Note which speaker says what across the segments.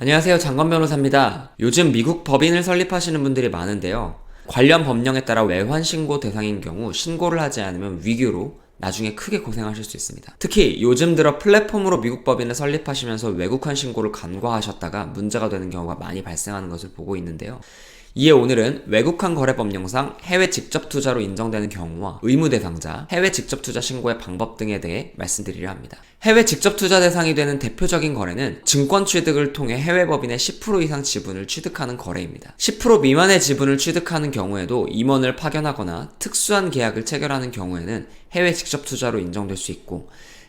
Speaker 1: 안녕하세요. 장건 변호사입니다. 요즘 미국 법인을 설립하시는 분들이 많은데요. 관련 법령에 따라 외환 신고 대상인 경우 신고를 하지 않으면 위규로 나중에 크게 고생하실 수 있습니다. 특히 요즘 들어 플랫폼으로 미국 법인을 설립하시면서 외국환 신고를 간과하셨다가 문제가 되는 경우가 많이 발생하는 것을 보고 있는데요. 이에 오늘은 외국환 거래법령상 해외 직접 투자로 인정되는 경우와 의무 대상자, 해외 직접 투자 신고의 방법 등에 대해 말씀드리려 합니다. 해외 직접 투자 대상이 되는 대표적인 거래는 증권 취득을 통해 해외 법인의 10% 이상 지분을 취득하는 거래입니다. 10% 미만의 지분을 취득하는 경우에도 임원을 파견하거나 특수한 계약을 체결하는 경우에는 해외 직접 투자로 인정될 수 있고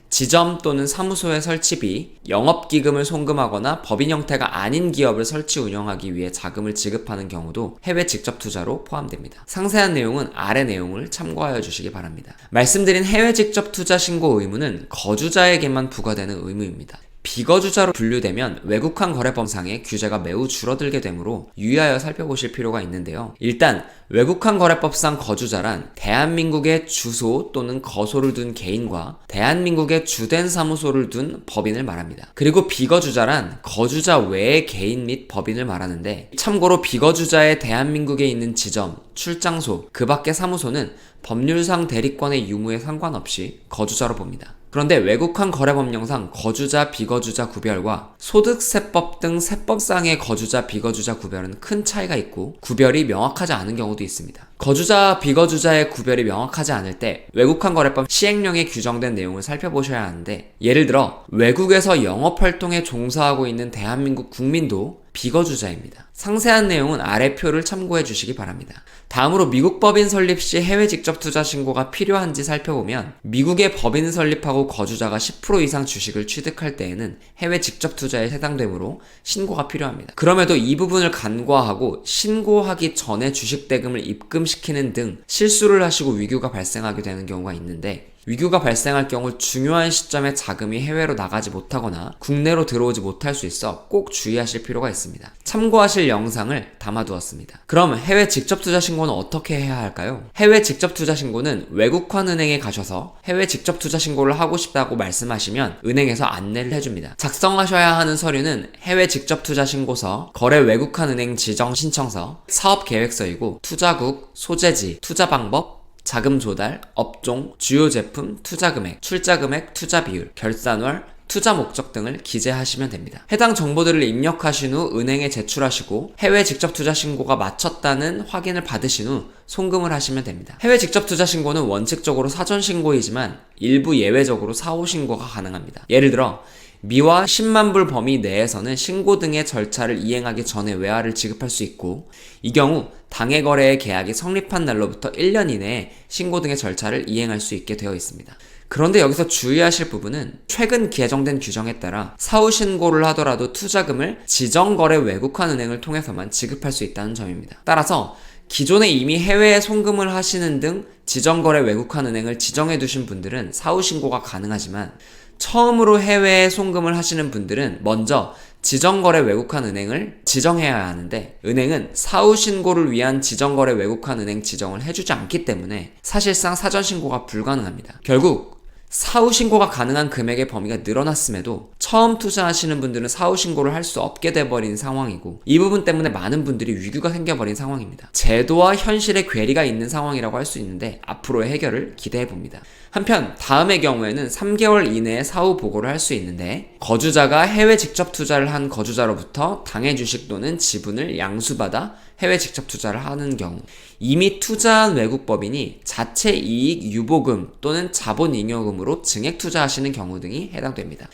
Speaker 1: 지점 또는 사무소의 설치비, 영업기금을 송금하거나 법인 형태가 아닌 기업을 설치 운영하기 위해 자금을 지급하는 경우도 해외 직접 투자로 포함됩니다. 상세한 내용은 아래 내용을 참고하여 주시기 바랍니다. 말씀드린 해외 직접 투자 신고 의무는 거주자에게만 부과되는 의무입니다. 비거주자로 분류되면 외국환 거래법상의 규제가 매우 줄어들게 되므로 유의하여 살펴보실 필요가 있는데요. 일단 외국환 거래법상 거주자란 대한민국의 주소 또는 거소를 둔 개인과 대한민국의 주된 사무소를 둔 법인을 말합니다. 그리고 비거주자란 거주자 외의 개인 및 법인을 말하는데 참고로 비거주자의 대한민국에 있는 지점, 출장소, 그 밖의 사무소는 법률상 대리권의 유무에 상관없이 거주자로 봅니다. 그런데 외국환 거래법령상 거주자 비거주자 구별과 소득세법 등 세법상의 거주자 비거주자 구별은 큰 차이가 있고 구별이 명확하지 않은 경우도 있습니다. 거주자 비거주자의 구별이 명확하지 않을 때 외국환 거래법 시행령에 규정된 내용을 살펴보셔야 하는데 예를 들어 외국에서 영업 활동에 종사하고 있는 대한민국 국민도 비거주자입니다. 상세한 내용은 아래 표를 참고해 주시기 바랍니다. 다음으로 미국 법인 설립 시 해외 직접 투자 신고가 필요한지 살펴보면 미국의 법인 설립하고 거주자가 10% 이상 주식을 취득할 때에는 해외 직접 투자에 해당되므로 신고가 필요합니다. 그럼에도 이 부분을 간과하고 신고하기 전에 주식 대금을 입금 시키는 등 실수를 하시고 위규가 발생하게 되는 경우가 있는데 위규가 발생할 경우 중요한 시점에 자금이 해외로 나가지 못하거나 국내로 들어오지 못할 수 있어 꼭 주의하실 필요가 있습니다. 참고하실 영상을 담아두었습니다. 그럼 해외 직접 투자 신고는 어떻게 해야 할까요? 해외 직접 투자 신고는 외국환 은행에 가셔서 해외 직접 투자 신고를 하고 싶다고 말씀하시면 은행에서 안내를 해줍니다. 작성하셔야 하는 서류는 해외 직접 투자 신고서, 거래 외국환 은행 지정 신청서, 사업 계획서이고 투자국, 소재지, 투자 방법, 자금 조달, 업종, 주요 제품, 투자 금액, 출자 금액, 투자 비율, 결산월, 투자 목적 등을 기재하시면 됩니다. 해당 정보들을 입력하신 후 은행에 제출하시고 해외 직접 투자 신고가 마쳤다는 확인을 받으신 후 송금을 하시면 됩니다. 해외 직접 투자 신고는 원칙적으로 사전 신고이지만 일부 예외적으로 사후 신고가 가능합니다. 예를 들어 미화 10만 불 범위 내에서는 신고 등의 절차를 이행하기 전에 외화를 지급할 수 있고 이 경우 당해 거래의 계약이 성립한 날로부터 1년 이내에 신고 등의 절차를 이행할 수 있게 되어 있습니다. 그런데 여기서 주의하실 부분은 최근 개정된 규정에 따라 사후 신고를 하더라도 투자금을 지정거래 외국환 은행을 통해서만 지급할 수 있다는 점입니다. 따라서 기존에 이미 해외에 송금을 하시는 등 지정거래 외국환 은행을 지정해 두신 분들은 사후 신고가 가능하지만 처음으로 해외에 송금을 하시는 분들은 먼저 지정거래 외국환 은행을 지정해야 하는데 은행은 사후 신고를 위한 지정거래 외국환 은행 지정을 해주지 않기 때문에 사실상 사전 신고가 불가능합니다. 결국 사후 신고가 가능한 금액의 범위가 늘어났음에도 처음 투자하시는 분들은 사후 신고를 할 수 없게 돼버린 상황이고 이 부분 때문에 많은 분들이 위기가 생겨버린 상황입니다. 제도와 현실의 괴리가 있는 상황이라고 할 수 있는데 앞으로의 해결을 기대해 봅니다. 한편 다음의 경우에는 3개월 이내에 사후 보고를 할 수 있는데 거주자가 해외 직접 투자를 한 거주자로부터 당해 주식 또는 지분을 양수받아 해외 직접 투자를 하는 경우 이미 투자한 외국 법인이 자체 이익 유보금 또는 자본 잉여금으로 증액 투자하시는 경우 등이 해당됩니다.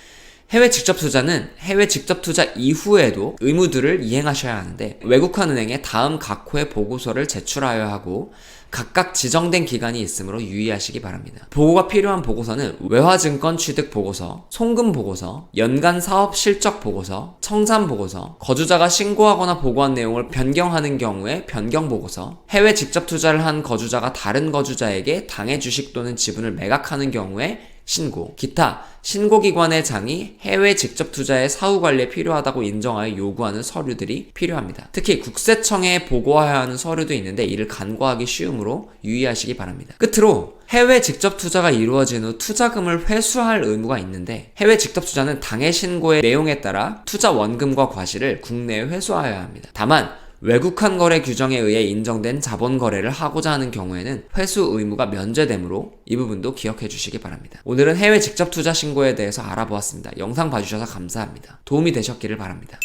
Speaker 1: 해외 직접 투자는 해외 직접 투자 이후에도 의무들을 이행하셔야 하는데 외국환 은행에 다음 각 호의 보고서를 제출하여야 하고 각각 지정된 기간이 있으므로 유의하시기 바랍니다. 보고가 필요한 보고서는 외화증권 취득 보고서, 송금 보고서, 연간 사업 실적 보고서, 청산 보고서, 거주자가 신고하거나 보고한 내용을 변경하는 경우에 변경 보고서, 해외 직접 투자를 한 거주자가 다른 거주자에게 당해 주식 또는 지분을 매각하는 경우에 신고, 기타 신고기관의 장이 해외 직접 투자의 사후 관리에 필요하다고 인정하여 요구하는 서류들이 필요합니다. 특히 국세청에 보고해야 하는 서류도 있는데 이를 간과하기 쉬우므로 유의하시기 바랍니다. 끝으로 해외 직접 투자가 이루어진 후 투자금을 회수할 의무가 있는데 해외 직접 투자는 당해 신고의 내용에 따라 투자 원금과 과실을 국내에 회수하여야 합니다. 다만 외국한 거래 규정에 의해 인정된 자본 거래를 하고자 하는 경우에는 회수 의무가 면제되므로 이 부분도 기억해 주시기 바랍니다. 오늘은 해외 직접 투자 신고에 대해서 알아보았습니다. 영상 봐주셔서 감사합니다. 도움이 되셨기를 바랍니다.